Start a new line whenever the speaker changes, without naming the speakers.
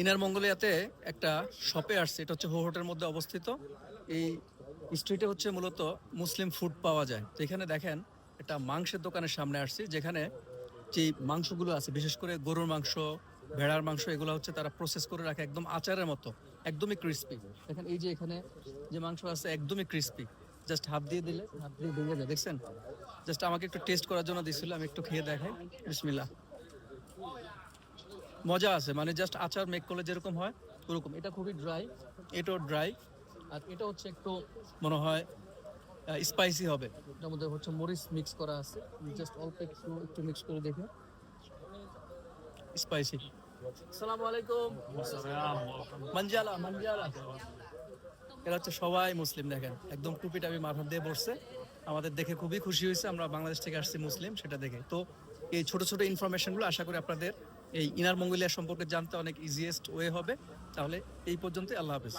Inner মঙ্গোলিয়াতে একটা শপে আসছে, এটা হচ্ছে হোহটের মধ্যে অবস্থিত। এই স্ট্রিটে হচ্ছে মূলত মুসলিম ফুড পাওয়া যায়। তো এখানে দেখেন, একটা মাংসের দোকানের সামনে আসছি, যেখানে যে মাংসগুলো আছে, বিশেষ করে গরুর মাংস, ভেড়ার মাংস, এগুলো হচ্ছে তারা প্রসেস করে রাখে একদম আচারের মতো, একদমই ক্রিস্পি দেখেন, এই যে এখানে যে মাংস আছে, একদমই ক্রিস্পি জাস্ট হাফ দিয়ে দিলে হাত দিয়ে ভেঙে যায়। দেখছেন? জাস্ট আমাকে একটু টেস্ট করার জন্য দিছিল আমি একটু খেয়ে দেখাই। বিসমিল্লাহ। মজা আছে মানে জাস্ট আচার মেক করলে যেরকম হয়, ওরকম। এটা খুবই ড্রাই এটাও ড্রাই আর এটা হচ্ছে একটু মনে হয় স্পাইসি হবে। এটার মধ্যে হচ্ছে মরিচ মিক্স করা আছে। জাস্ট অল্প একটু একটু মিক্স করে দেখে। স্পাইসি আসসালামু আলাইকুম। মঞ্জালা মঞ্জালা। এরা হচ্ছে সবাই মুসলিম, দেখেন। একদম টুপি টাপি মাথা দিয়ে বসছে। আমাদের দেখে খুবই খুশি হয়েছে, আমরা বাংলাদেশ থেকে আসছি মুসলিম, সেটা দেখে। তো এই ছোট ছোট ইনফরমেশনগুলো আশা করি আপনাদের এই ইনার মঙ্গোলিয়া সম্পর্কে জানতে অনেক ইজিয়েস্ট ওয়ে হবে। তাহলে এই পর্যন্তই আল্লাহ হাফেজ।